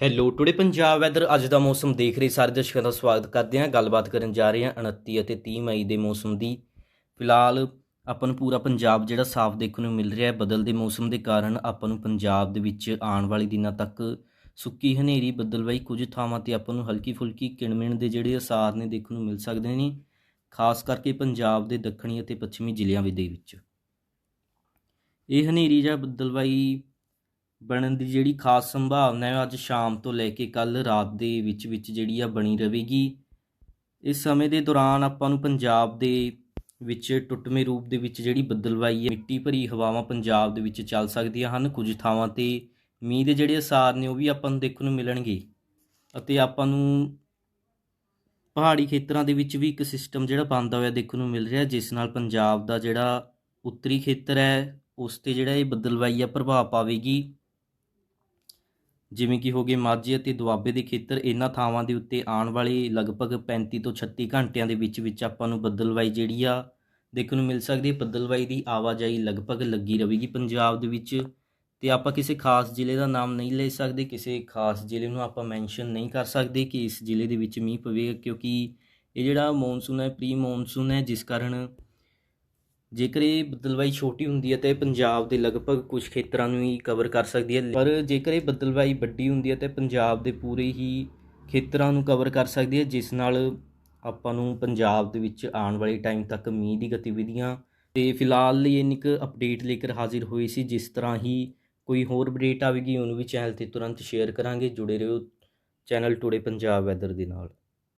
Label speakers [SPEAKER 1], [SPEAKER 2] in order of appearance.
[SPEAKER 1] Hello today Punjab weather ਅੱਜ ਦਾ ਮੌਸਮ ਦੇਖ ਰਹੇ ਸਾਰੇ ਦਰਸ਼ਕਾਂ ਦਾ ਸਵਾਗਤ ਕਰਦੇ ਹਾਂ। ਗੱਲਬਾਤ ਕਰਨ ਜਾ ਰਹੇ ਹਾਂ 29 ਅਤੇ 30 ਮਈ ਦੇ ਮੌਸਮ ਦੀ। ਫਿਲਹਾਲ ਆਪਾਂ ਨੂੰ ਪੂਰਾ ਪੰਜਾਬ ਜਿਹੜਾ ਸਾਫ਼ ਦੇਖਣ ਨੂੰ ਮਿਲ ਰਿਹਾ ਹੈ। ਬਦਲਦੇ ਮੌਸਮ ਦੇ ਕਾਰਨ ਆਪਾਂ ਨੂੰ ਪੰਜਾਬ ਦੇ ਵਿੱਚ ਆਉਣ ਵਾਲੇ ਦਿਨਾਂ ਤੱਕ ਸੁੱਕੀ ਹਨੇਰੀ, ਬੱਦਲਵਾਈ ਕੁਝ ਥਾਵਾਂ ਤੇ ਆਪਾਂ ਨੂੰ ਹਲਕੀ ਫੁਲਕੀ ਕਿਣਮਿਣ ਦੇ ਜਿਹੜੇ ਅਸਾਰ ਨੇ ਦੇਖਣ ਨੂੰ ਮਿਲ ਸਕਦੇ ਨੇ, ਖਾਸ ਕਰਕੇ ਪੰਜਾਬ ਦੇ ਦੱਖਣੀ ਅਤੇ ਪੱਛਮੀ ਜ਼ਿਲ੍ਹਿਆਂ ਦੇ ਵਿੱਚ। ਇਹ ਹਨੇਰੀ ਜਾਂ ਬੱਦਲਵਾਈ ਬਣਨ ਦੀ ਜਿਹੜੀ ਖਾਸ ਸੰਭਾਵਨਾ ਹੈ ਅੱਜ ਸ਼ਾਮ ਤੋਂ ਲੈ ਕੇ ਕੱਲ ਰਾਤ ਦੇ ਵਿੱਚ ਵਿੱਚ ਜਿਹੜੀ ਆ ਬਣੀ ਰਹੇਗੀ। ਇਸ ਸਮੇਂ ਦੇ ਦੌਰਾਨ ਆਪਾਂ ਨੂੰ ਪੰਜਾਬ ਦੇ ਵਿੱਚ ਟੁੱਟਵੇਂ ਰੂਪ ਦੇ ਵਿੱਚ ਜਿਹੜੀ ਬੱਦਲਵਾਈ ਹੈ, ਮਿੱਟੀ ਭਰੀ ਹਵਾਵਾਂ ਪੰਜਾਬ ਦੇ ਵਿੱਚ ਚੱਲ ਸਕਦੀਆਂ ਹਨ। ਕੁਝ ਥਾਵਾਂ ਤੇ ਮੀਂਹ ਦੇ ਜਿਹੜੇ ਅਸਾਰ ਨੇ ਉਹ ਵੀ ਆਪਾਂ ਨੂੰ ਦੇਖਣ ਨੂੰ ਮਿਲਣਗੇ ਅਤੇ ਆਪਾਂ ਨੂੰ ਪਹਾੜੀ ਖੇਤਰਾਂ ਦੇ ਵਿੱਚ ਵੀ ਇੱਕ ਸਿਸਟਮ ਜਿਹੜਾ ਬਣਦਾ ਹੋਇਆ ਦੇਖਣ ਨੂੰ ਮਿਲ ਰਿਹਾ, ਜਿਸ ਨਾਲ ਪੰਜਾਬ ਦਾ ਜਿਹੜਾ ਉੱਤਰੀ ਖੇਤਰ ਹੈ, ਉਸ ਤੇ ਜਿਹੜਾ ਇਹ ਬੱਦਲਵਾਈ ਆ ਪ੍ਰਭਾਵ ਪਾਵੇਗੀ। ਜਿਵੇਂ ਕਿ ਹੋ ਗਏ ਮਾਝੇ ਅਤੇ ਦੁਆਬੇ ਦੇ ਖੇਤਰ, ਇਹਨਾਂ ਥਾਵਾਂ ਦੇ ਉੱਤੇ ਆਉਣ ਵਾਲੇ ਲਗਭਗ 35 ਤੋਂ 36 ਘੰਟਿਆਂ ਦੇ ਵਿੱਚ ਵਿੱਚ ਆਪਾਂ ਨੂੰ ਬੱਦਲਵਾਈ ਜਿਹੜੀ ਆ, ਦੇਖਣ ਨੂੰ ਮਿਲ ਸਕਦੀ ਹੈ। ਬੱਦਲਵਾਈ ਦੀ ਆਵਾਜਾਈ ਲਗਭਗ ਲੱਗੀ ਰਹੇਗੀ ਪੰਜਾਬ ਦੇ ਵਿੱਚ ਤੇ ਆਪਾਂ ਕਿਸੇ ਖਾਸ ਜ਼ਿਲ੍ਹੇ ਦਾ ਨਾਮ ਨਹੀਂ ਲੈ ਸਕਦੇ, ਕਿਸੇ ਖਾਸ ਜ਼ਿਲ੍ਹੇ ਨੂੰ ਆਪਾਂ ਮੈਂਸ਼ਨ ਨਹੀਂ ਕਰ ਸਕਦੇ ਕਿ ਇਸ ਜ਼ਿਲ੍ਹੇ ਦੇ ਵਿੱਚ ਮੀਂਹ ਪਵੇਗਾ ਕਿਉਂਕਿ ਇਹ ਜਿਹੜਾ ਮੌਨਸੂਨ ਹੈ ਪ੍ਰੀ ਮੌਨਸੂਨ ਹੈ, ਜਿਸ ਕਾਰਨ ਜੇਕਰ ਇਹ ਬੱਦਲਵਾਈ ਛੋਟੀ ਹੁੰਦੀ ਹੈ ਤਾਂ ਇਹ ਪੰਜਾਬ ਦੇ ਲਗਭਗ ਕੁਝ ਖੇਤਰਾਂ ਨੂੰ ਹੀ ਕਵਰ ਕਰ ਸਕਦੀ ਹੈ, ਪਰ ਜੇਕਰ ਇਹ ਬੱਦਲਵਾਈ ਵੱਡੀ ਹੁੰਦੀ ਹੈ ਤਾਂ ਪੰਜਾਬ ਦੇ ਪੂਰੇ ਹੀ ਖੇਤਰਾਂ ਨੂੰ ਕਵਰ ਕਰ ਸਕਦੀ ਹੈ, ਜਿਸ ਨਾਲ ਆਪਾਂ ਨੂੰ ਪੰਜਾਬ ਦੇ ਵਿੱਚ ਆਉਣ ਵਾਲੇ ਟਾਈਮ ਤੱਕ ਮੀਂਹ ਦੀ ਗਤੀਵਿਧੀਆਂ ਤੇ ਫਿਲਹਾਲ ਲਈ ਇੰਨੀ ਕੁ ਅਪਡੇਟ ਲੈ ਕੇ ਹਾਜ਼ਰ ਹੋਈ ਸੀ, ਜਿਸ ਤਰ੍ਹਾਂ ਹੀ ਕੋਈ ਹੋਰ ਅਪਡੇਟ ਆਵੇਗੀ, ਉਹਨੂੰ ਵੀ ਚੈਨਲ ਤੇ ਤੁਰੰਤ ਸ਼ੇਅਰ ਕਰਾਂਗੇ। ਜੁੜੇ ਰਹੋ ਚੈਨਲ ਟੂਡੇ ਪੰਜਾਬ ਵੈਦਰ ਦੇ ਨਾਲ।